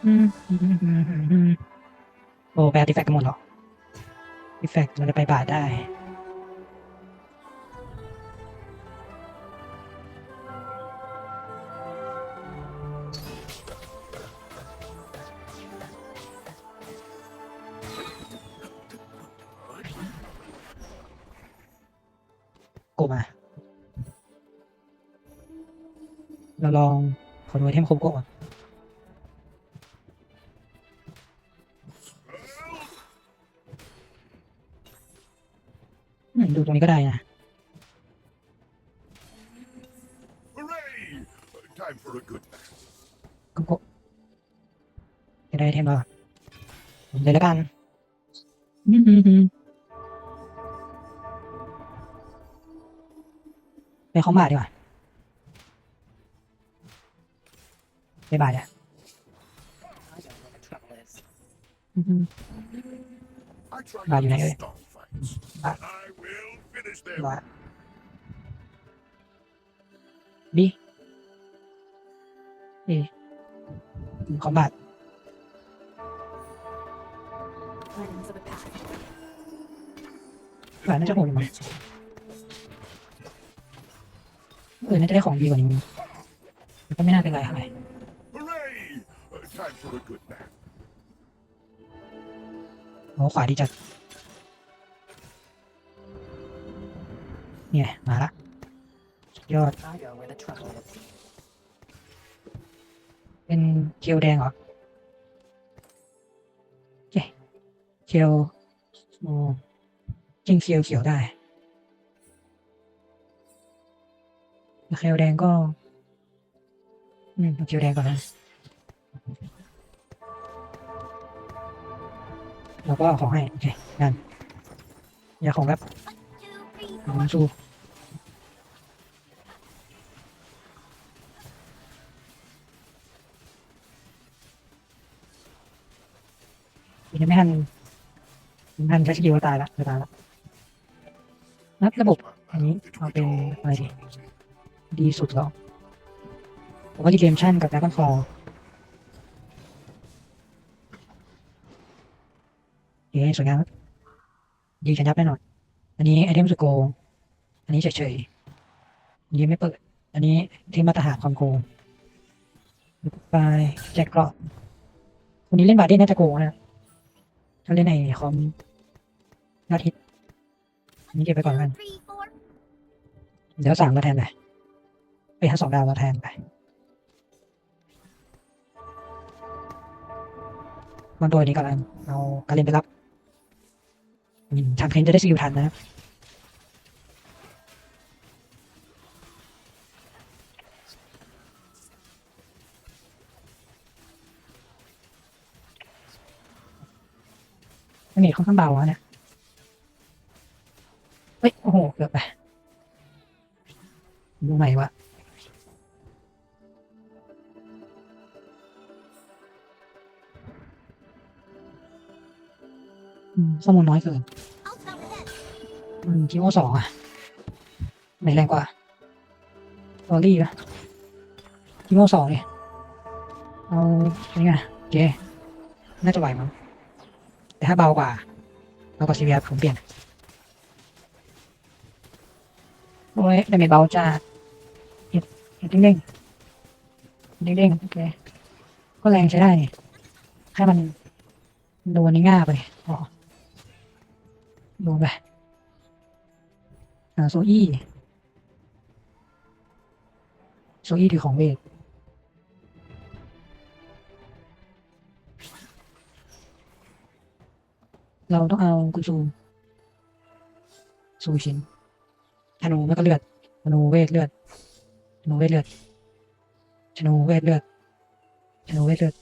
โอ้ไปอาร์ติแฟกต์กันหมดเหรออาร์ติแฟกต์เราจะไปบาทได้กูมา เราลองขอดูไอเทมครบก่อน ดูตรงนี้ก็ได้นะ Hooray! Time for a good nap. ก็ก็จะได้ไอเทมแล้วอะผมเลยแล้วกันอืมอืมอืมไปของบาทดีกว่าไปบาทอะอืมอืม I try Bah, not you to know. start fights. Bah. and I will finish them. บาทดีดีของบาท Items of the past. บาทน่าจะโหดอยู่มั้ง Needs hope. เออน่าจะได้ของดีกว่านี้มันก็ไม่น่าเป็นไรเท่าไหร่ Hooray! Uh, time for a good nap. โอ้ขวาดีจัด เนี่ย มาละสุดยอด เป็นเคียวแดงเหรอโอเคเคียวโอ้จริงเคียวเขียวได้เคียวแดงก็อืมเคียวแดงก่อนนะแล้วก็เอาของให้โอเคงั้นอย่าของแบบ เรามาดูยังไม่ทันยังไม่ทันใช้สกิลตายละตายละนับระบบอันนี้เอาเป็นอะไรดีดีสุดแล้วผมว่าดีเกมชั่นกับแดกอนฟอลเย้สวยงามครับดีชนะแน่นอน อันนี้ไอเทมสุดโกงอันนี้เฉยๆอันนี้ไม่เปิด อันนี้ที่มาตรฐานความโกงไปแจ็คเกราะคนนี้เล่นบาร์เดนน่าจะโกงนะถ้าเล่นในคอมยอดฮิตอันนี้เก็บไปก่อนกัน เดี๋ยวสามมาแทนไปไปถ้าสองดาวมาแทนไปวันตัวนี้ก่อนแล้วเอาการเล่นไปรับ ทางเพนจะได้สกิลทันนะครับอันนี้ค่อนข้างเบาอะเนี่ยเฮ้ย โอ้โห เกือบไป ดูใหม่วะอืมข้อมูลน้อยเกิน คิโอสองอะไหนแรงกว่าลอรี่ปะคิโอสองเนี่ยเอานี่ไงโอเคน่าจะไหวมั้งแต่ถ้าเบากว่าเบากว่าซีเรียผมเปลี่ยนโอ้ยได้ไม่เบาจ้าเห็ดเห็ดเด้งเด้งโอเคก็แรงใช้ได้แค่มันโดนง่าไปอ๋อโดนไป โซอี้โซอี้ถือของเวทเราต้องเอากุซูซูชินธนูแล้วก็เลือดธนูเวทเลือดธนูเวทเลือดธนูเวทเลือดธนูเวทเลือด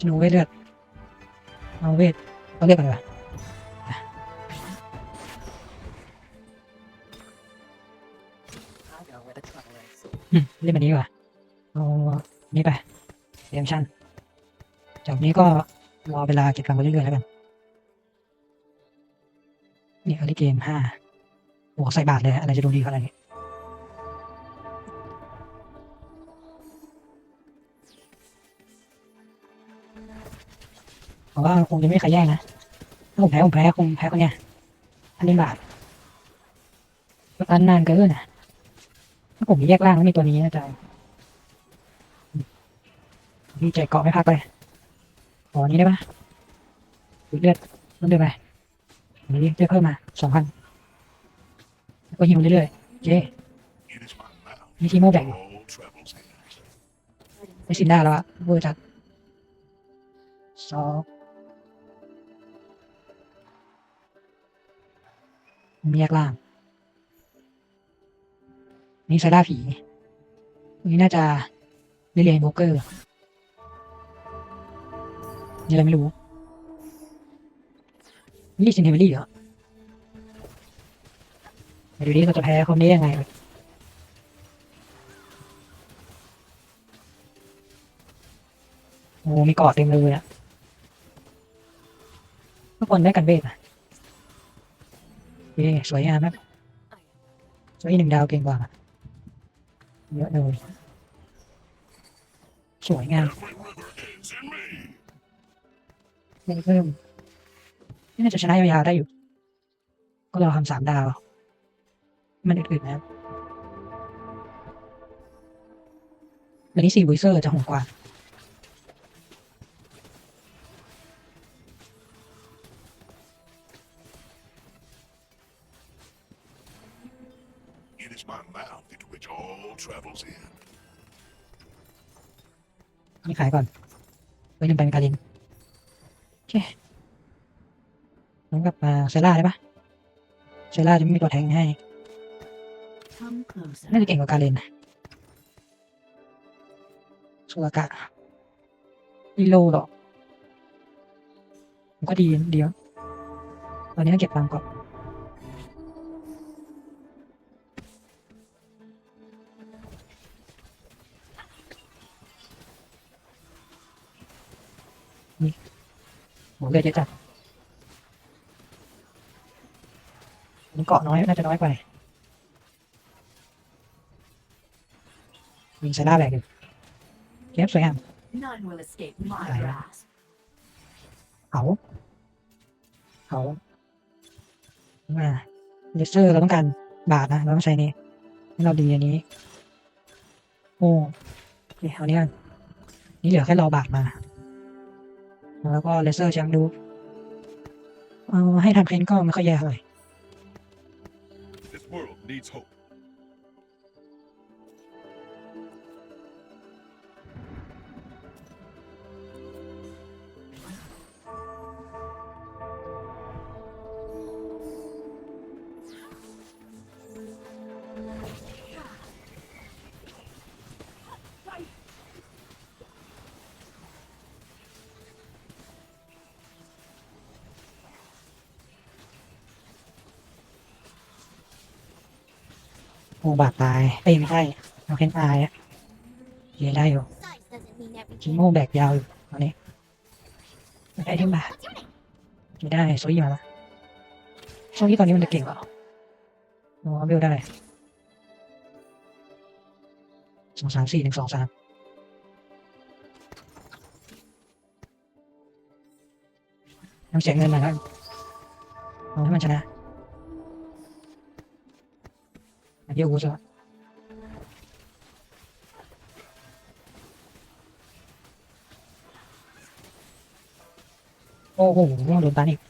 ธนูเวทเลือดเอาเวท เอาเลือดก่อนดีกว่าอะ I go where the trouble is. อืมเล่นแบบนี้ดีกว่าเอานี่ไปเรียมชั่นจากนี้ก็รอเวลาเก็บกำไปเรื่อยๆแล้วกัน นี่อ r ลิเกมห้าโอ้ใส่บาทเลย อะไรจะดูดีขนาดนี้ ผมว่าคงจะไม่มีใครแย่งนะถ้าผมแพ้ผมแพ้คงแพ้คนเนี้ยอันนี้บาทอันนานเกินนะถ้าผมมีแยกล่างแล้วมีตัวนี้นะจ๊ะดีใจเกาะไม่พักเลยขออันนี้ได้ปะดูดเลือดลดเลือดไปอันนี้เลือดเพิ่มมาสองพันแล้วก็ยิงเรื่อยๆเค It is my mouth. มีทีโมแบ่งไม่สินได้แล้วอะเวอร์จัดสอง แยกล่าง นี่ไซด้าผีอันนี้น่าจะเรียนโบเกอร์นี่อะไรไม่รู้ นี่ซินเทเบอรี่เหรอไปดูดิเราจะแพ้คนนี้ยังไงโอ้มีเกาะเต็มเลยอะทุกคนได้กันเวทอะ สวยงามมากสวยหนึ่งดาวเก่งกว่าเยอะเลยสวยงามเพิ่มนี่น่าจะชนะยาวๆได้อยู่ ก็รอทำสามดาว มันอื่นๆนะครับวันนี้สี่บุยเซอร์จะหดกว่า ขายก่อนไว้ยังไปเป็นการินโอเคน้องกับมาเซล่าได้ปะเซล่าจะไม่มีตัวแทงให้น่าจะเก่งกว่าการเลนนะสุรากะอีโลหรอกมันก็ดีเดียวตอนนี้ต้องเก็บตังก่อน นี่โหเลือดเยอะจัดนี่เกาะน้อยน่าจะน้อยไปยิงไซล่าแบกอยู่เก็บสวยงาม None will escape my Aye. grasp. เขาเขามาเลเซอร์เราต้องการบาทนะเราต้องใช้นี้ให้เราดีอันนี้ โอ้โอเคเอานี้กันนี่เหลือแค่รอบาทมา แล้วก็เลเซอร์ช้างดูเอาให้ทำเพนก็ไม่ค่อยแย่เลย This world needs โอ้บาทตายเอ้ยไม่ใช่เอาเพนตายอะเยได้อยู่ Size doesn't mean คิ everything. โม่แบกยาวอยู่ตอนนี้ได้ที่บาทไม่ได้โซยี่มาละช่วงนี้ตอนนี้มันจะเก่งเหรอโอ้เบลได้สองสามสี่หนึ่งสองสามต้องเสียเงินหน่อยครับเอาให้มันชนะ เดียวกูจะโอ้โหโดนตันอีก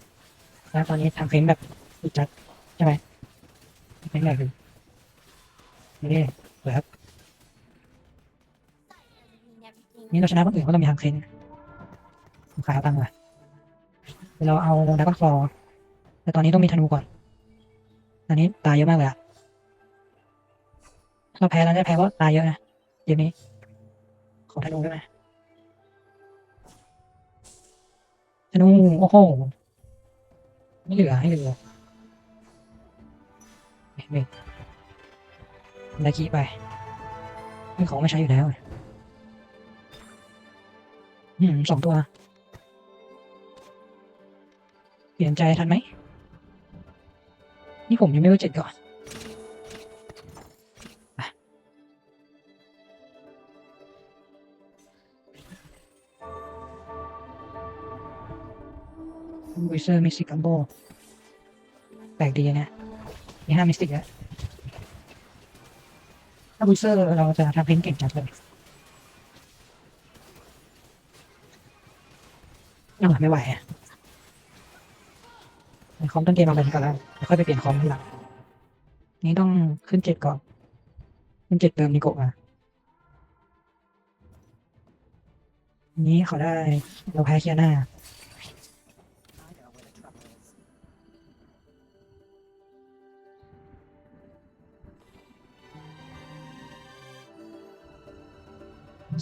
แล้วตอนนี้ทำเฟ้นแบบอุดจัดใช่ไหมเฟ้นแบบคือนี่สวยครับนี่เราชนะคนอื่นก็ต้องมีทางเฟ้นขายเอาตังค์มาเดี๋ยเราเอาดักก็ฟอร์แต่ตอนนี้ต้องมีธนูก่อนตอนนี้ตายเยอะมากเลยอะ เราแพ้แล้วเนี่ยแพ้เพราะตายเยอะนะเดี๋ยวนี้ขอธนูได้ไหมธนูโอ้โหไม่เหลือให้เหลือไม่ไม่ได้คีไปไม่ของไม่ใช้อยู่แล้วอืมสองตัว เปลี่ยนใจทันไหม นี่ผมยังไม่รู้เจ็ดก่อน เซอร์มิสติกัมโบแปลกดีนี่ยมีห้ามิสติกแล้วถ้าวิเซอร์เราจะทำเพลงเก่งจังเลยน่าไม่ไหวอะคอมต้นเกมเอาไปนี้ก่อนแล้วค่อยไปเปลี่ยนคอมทีหลังนี้ต้องขึ้นเจ็ดก่อน ขึ้นเจ็ดเติมนิโกะมาอันนี้เขาได้เราแพ้เคียนา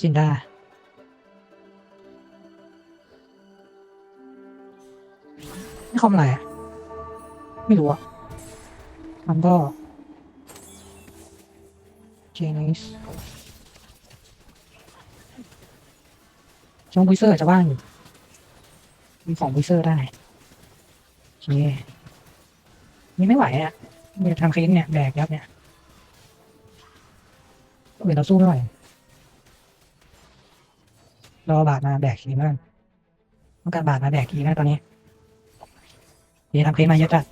ซินดานี่คอมอะไรอะไม่รู้อะมันก็เจนิสช่องบุยเซอร์อจะว่างอยู่มีของบุยเซอร์ได้โอเคนี่ไม่ไหวอะเนี่ยทำเค้กเนี่ยแบกยับเนี่ยเดี๋ยวเราสู้ไม่ไหว รอบาทมาแบกทีมางต้องการบาทมาแบกทีนะตอนนี้เดี๋ยวทำเคลมมาเยอะจัด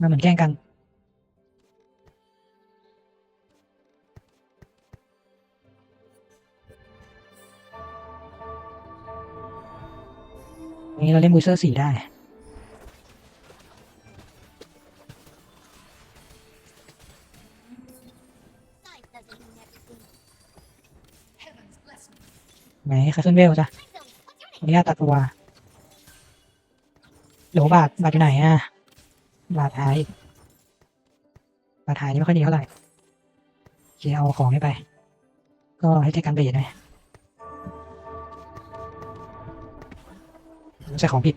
มาเหมือนแกล้งกันวันนี้เราเล่นบูเซอร์สี่ได้ ไหนคาเซนเวลจ้ะขออนุญาตตัดตัวโหลบาทบาทอยู่ไหนอะ บาทหายบาทหายนี่ไม่ค่อยดีเท่าไหร่เคเอาของนี้ไป ก็ให้เทคกันเบรดหน่อยใส่ของผิด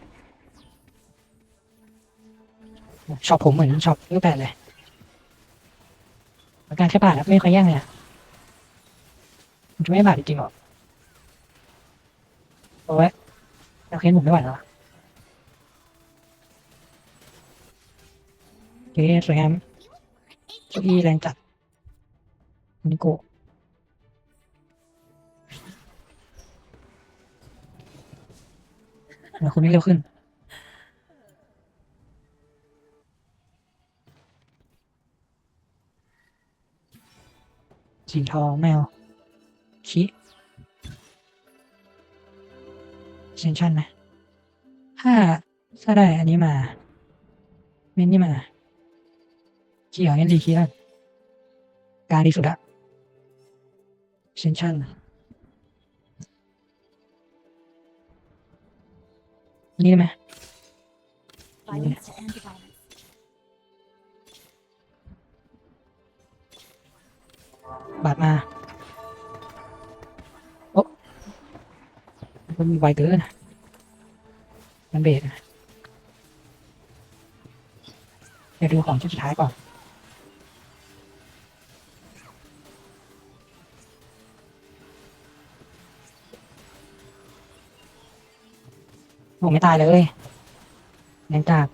ชอบผมเหมือนชอบรูปแบบเลยอาการแค่บาทไม่ค่อยแย่งเลยอะมันจะไม่บาทจริงหรอ โอ้ยเราเค้นผมไม่ไหวแล้วอะโอเคสวยงามเก้าอี้แรงจัดนิโกะเดี๋ยวคุณนี่เร็วขึ้นสีทองแมวคิ เซนชั่นไหมถ้าถ้าได้อันนี้มาเมนนี่มาเขี้เหรองั้นดีขี้แล้วการดีสุดอะเซนชันอันนี้ได้ไหม Violence to anti-violence. บาดมา มันไวเกินมันเบรกอะเดี๋ยวดูของชุดสุดท้ายก่อนผมไม่ตายเลยแรงจาก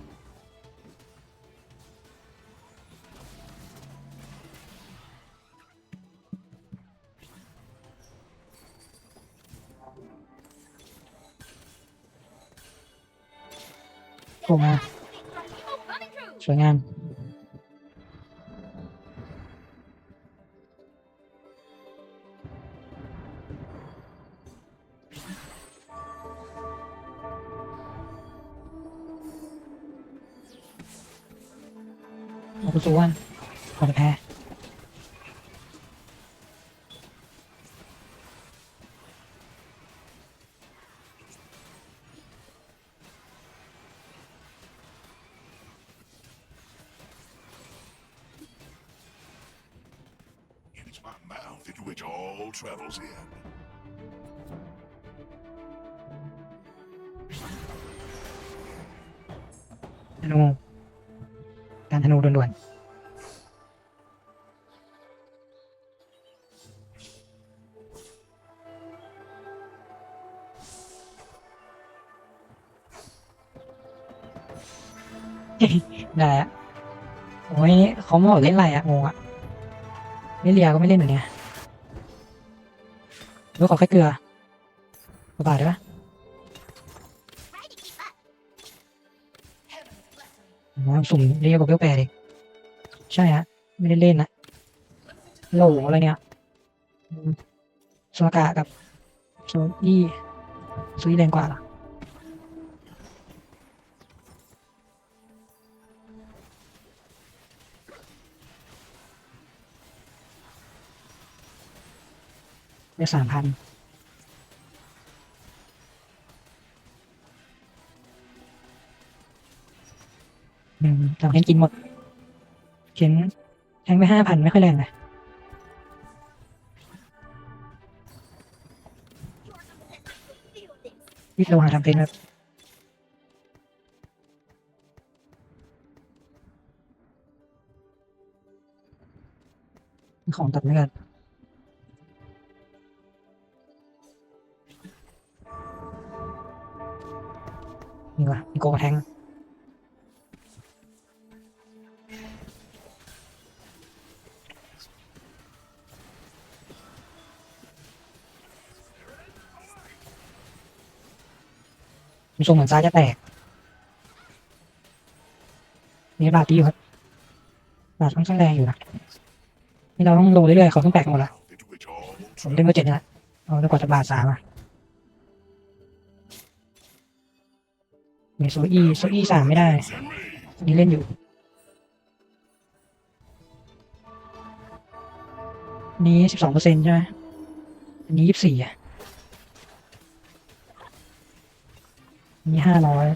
โผล่มาสวยงาม which all travels in. ธนูการธนูด่วนๆ ได้อะโอ้ยเขาไม่บอกเล่นอะไรอะงงอะเล่เรียก็ไม่เล่นเหมือนเนี้ย แล้วขอแค่เกลือระบาดได้ปะน้ำสุ่มเรียกว่าเบลแปดเองใช่ฮะ ไม่ได้เล่นนะโหลอะไรเนี่ยโซกะกับโซอี้ซุยแรงกว่าหรอ ได้สามพันอืมสามเคนกินหมด เข็นแทงไปห้าพันไม่ค่อยแรงนะ Feel this. วิทย์โลหะทำเป็นแบบของตัดไม่กัน นี่วะมีโกงแทงทรงเหมือนซ้ายจะแตก นี่บาทดีอยู่ครับบาทค่อนข้างแรงอยู่นะนี่เราต้องลงเรื่อยๆเขาต้องแตกหมดละผมเล่นเบอร์เจ็ดนี่แหละเอาแล้วกว่าจะบาทสามอะ โซอีโซอีสามไม่ได้นนี้เล่นอยู่ นี้สิบสองเปอร์เซ็นต์ใช่ไหมอันนี้ยี่สิบสี่อะนี้ห้าร้อย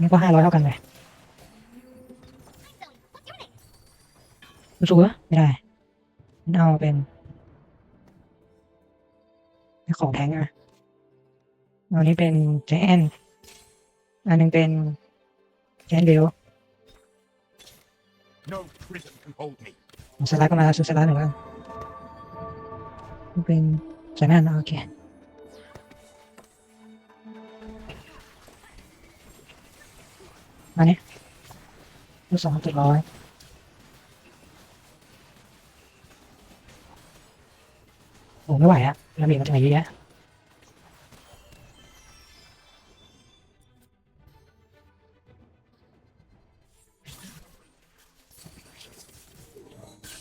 นี่ก็ห้าร้อยเท่ากันเลยรู้สึกว่าไม่ได้มันเอาเป็นของแท้งอะอันนี้เป็นแจแอน อันหนึงเป็นแจนเบล no prison can hold me. สไลด์ก็มาซื้อสไลด์หนึ่งแล้วนี่เป็นแจแอนโอเคอันนี้รูสองเจ็ดร้อยโอ้ไม่ไหวอะระเบียบมาจากไหนเยอะแยะ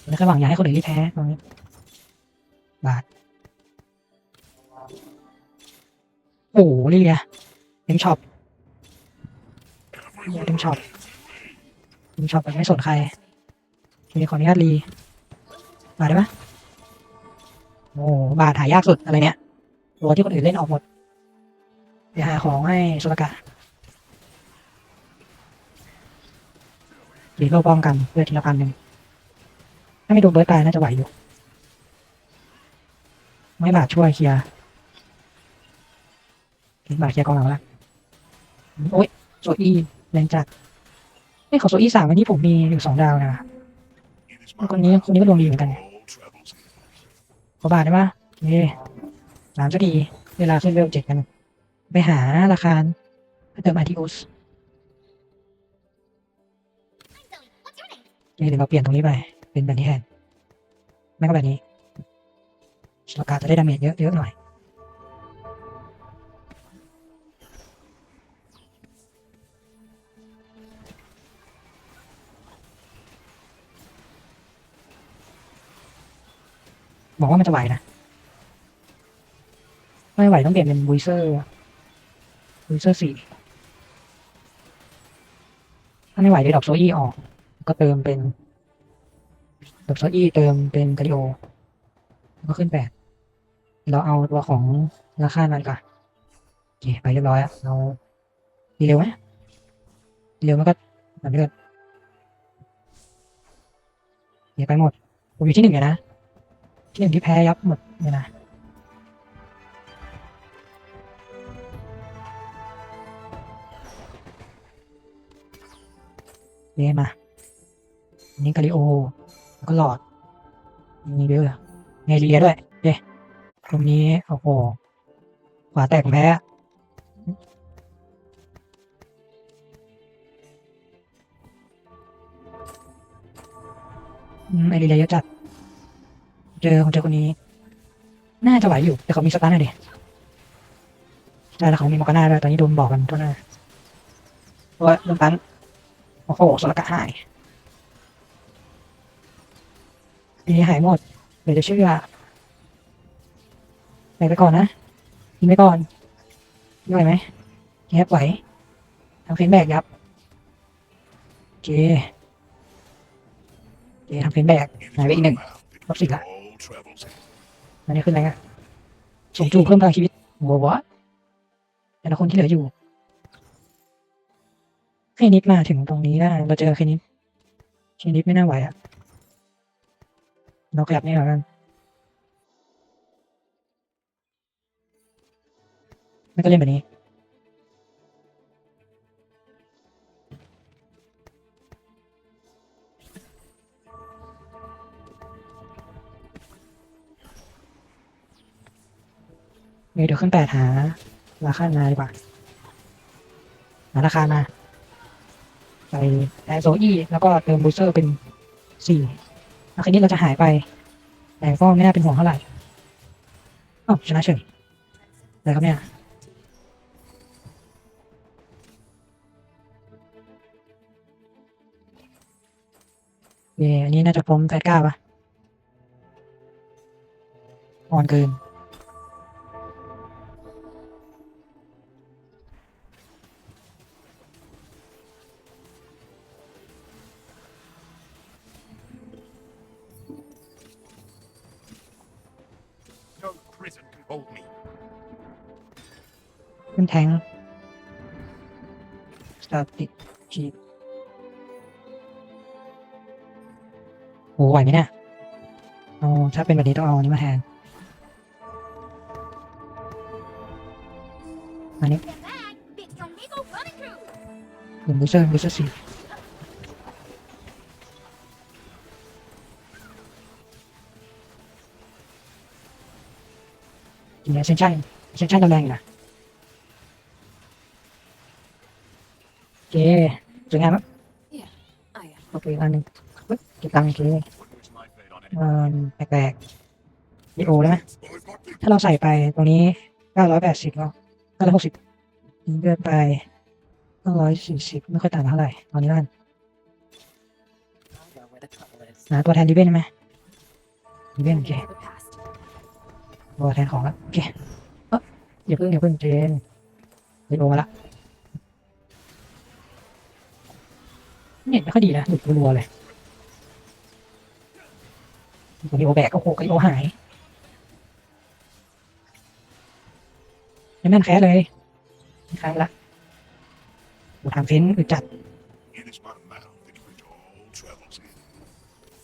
แล้วก็หวังอย่าให้คนอื่นที่แพ้ตรงนี้บาทโอ้โหลิเลียเต็มช็อปเต็มช็อปเต็มช็อปแบบไม่สนใครมีขออนุญาตรีบาทได้ปะโอ้บาทหายากสุดอะไรเนี่ยตัวที่คนอื่นเล่นออกหมดเดี๋ยวหาของให้สุรกะหรือเราป้องกันเพื่อทีละพันหนึ่ง ถ้าไม่โดนเบิร์ดตายน่าจะไหวอยู่ ไม่บาดช่วยเคลียร์บาดเคลียร์กองหลังแล้วโอ้ยโซอี้แรงจัดไม่ขอโซอี้สามวันนี้ผมมีอยู่สองดาวนะคนนี้คนนี้ก็ดวงดีเหมือนกันขอบาทได้ปะเย่สามสักทีเวลาขึ้นเวลเจ็ดกัน ไปหาราคาเติมอาทิอุส I'm Zoe. What's your name? เดี๋ยวเราเปลี่ยนตรงนี้ไป เป็นแบบนี้แทนไม่ก็แบบนี้สกาจะได้ดาเมจเยอะเยอะหน่อยบอกว่ามันจะไหวนะ ไม่ไหวต้องเปลี่ยนเป็นบูเซอร์บูเซอร์สี่ถ้าไม่ไหวเดี๋ยวดอปโซอี้ออก ก็เติมเป็น ดรอปโซอี้เติมเป็นกาลิโอก็ขึ้นแปดเราเอาตัวของราคามันก่อนโอเคไปเรียบร้อยอะเราดีเร็วไหมดีเร็วมันก็แบบนี้เลยเดี๋ยวไปหมดผมอยู่ที่หนึ่งอยู่นะ ที่หนึ่งที่แพ้ยับหมดเลยนะเรียมานนี้กาลิโอ แล้วก็หลอด มีเบลอะมีเรียด้วยเย้ตรงนี้ โอ้โหขวาแตกผมแพ้อะอืมไอรีเลียเยอะจัด เจอคนเจอคนนี้ น่าจะไหวอยู่ แต่เขามีสตาร์น่อยดิใช่แล้วเขามีมอกาน่าด้วยตอนนี้โดนบอกกันทั่วหน้าเว่าโดนตันโอ้โหสลักกะหาย มีหายหมดเดี๋ยวจะเชื่อไปไปก่อนนะยิงไปก่อนไหวไหมแยบไหวทำเฟนแบกยับโอเคโอเคทำเฟนแบกหายไปอีกหนึ่ง Mouth What's he because got? all travels in. อันนี้ขึ้นอะไรกันส่งจูเพิ่มพลังชีวิตโว้วะแต่ละคนที่เหลืออยู่ให้นิดมาถึงตรงนี้ได้เราเจอแค่นิดแค่นิดไม่น่าไหวอะ เราขยับนี่แล้วกันไม่ก็เล่นแบบนี้เดี๋ยวขึ้นแปดหา ราคามาดีกว่าหาราคามาใส่แอโซอีแล้วก็เติมบูสเตอร์เป็นสี่ แล้วคืนนี้เราจะหายไป แต่ก็ไม่น่าเป็นห่วงเท่าไหร่อ้าวชนะเฉยอะไรครับเนี่ยเย่อันนี้น่าจะพร้อมแฟดก้าปะอ่อนเกิน ขึ้นแทงสตาติจีโหไหวไหมเนี่ยเอาถ้าเป็นแบบนี้ต้องเอาอันนี้มาแทนอันนี้ Get back! Big strong eagle running through! กลุ่มบูเซอร์บูเซอร์สี่ทีนี้เซนชั่นเซนชั่นเราแรงอยู่นะ สวยงามครับ I am. โอเคอันหนึ่งปึ๊บเก็บตังค์โอเค What was my fate on it? เอ่อแปลกๆดีโอได้ไหม Well, I've got the ถ้าเราใส่ไปตรงนี้เก้าร้อยแปดสิบก็เก้าร้อยหกสิบเดินไปเก้าร้อยสี่สิบไม่ค่อยต่างกันเท่าไหร่ตอนนี้ล้าน I know where the trouble is. หาตัวแทนดิเบนไหมดิเบนโอเค The past. ตัวแทนของละโอเคเอ้ออย่าเพิ่งอย่าเพิ่งเจนดีโอมาละ เน็ตไม่ค่อยดีนะหลุดรัวเลยตัวดีโอแบกโอ้โหกโอหายไม่แม่นแค่เลยครั้งละโอ้ทางเฟ้นอึดจัด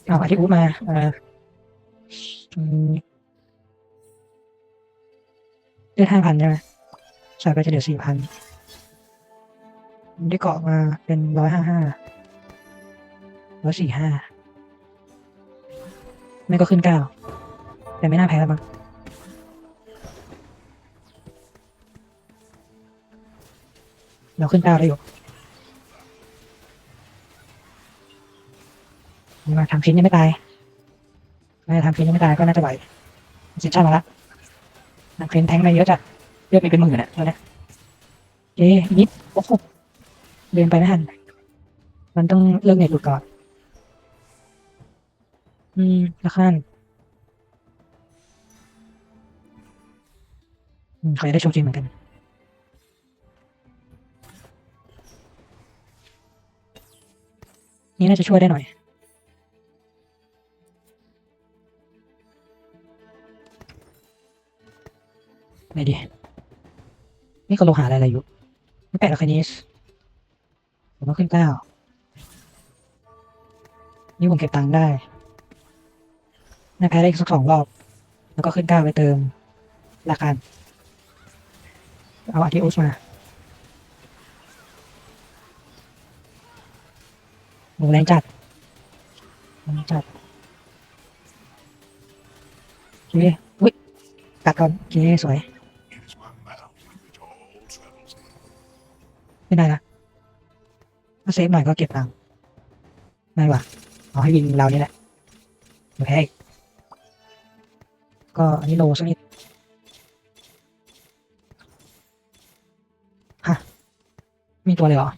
เอาอาทิอูมาเออได้ห้าพันใช่ไหมใส่ไปจะเหลือสี่พันได้เกาะมาเป็นร้อยห้าห้า ร้อยสี่ห้าไม่ก็ขึ้นเก้าแต่ไม่น่าแพ้แล้วมั้งเราขึ้นเก้าได้อยู่มาทำพินยังไม่ตายน่าจะทำพินยังไม่ตายก็น่าจะไหวสินชั่นมาละทำพินแทงมาเยอะจัดเยอะไปเป็นหมื่นอะตอนนี้เอ๊ะอีกนิดโอ้โหเดินไปไม่ทันมันต้องเลิกเน็ตหลุดก่อน อืมละขั้นเขาจะได้โชว์จริงเหมือนกันนี่น่าจะช่วยได้หน่อยไหนดี นี่ก็โลหะอะไรอะไรอยู่ ไม่แปลกหรอกคนิสผมต้องขึ้นเก้า นี่ผมเก็บตังค์ได้ น่าแพ้ได้อีกสักสองรอบ แล้วก็ขึ้นเก้าไปเติมราคาเอาอาทิอุสมาโหแรงจัดแรงจัดโอเคอุ้ยกัดก่อนโอเคสวยไม่ได้ละถ้าเซฟหน่อยก็เก็บตังค์ไม่ว่ะเอาให้วินเรานี่แหละเดี๋ยวแพ้อี ก็อันนี้โลสักนิดฮะมีตัวเลยเหรอ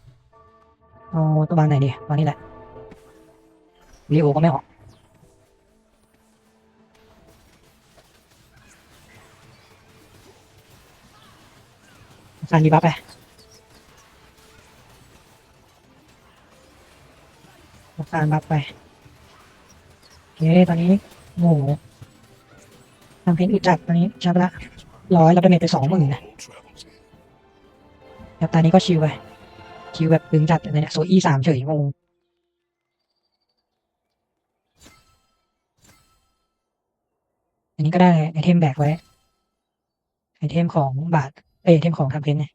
เอาตัวบางไหนดีวางนี่แหละรีโอก็ไม่ออกสานดีบัฟไปสานบัฟไปโอเคตอนนี้โอ้โห ทำเพนอึดจัดตอนนี้ใช้ไปละร้อยแล้วดาเมจไปสองหมื่นนะครับตอนนี้ก็ชิวไปชิวแบบตึงจัดเลยเนี่ยโซอีสามเฉยงงอันนี้ก็ได้ไอเทมแบกไว้ ไอเทมของบาทเอไอเทมของทำเพนเนี่ย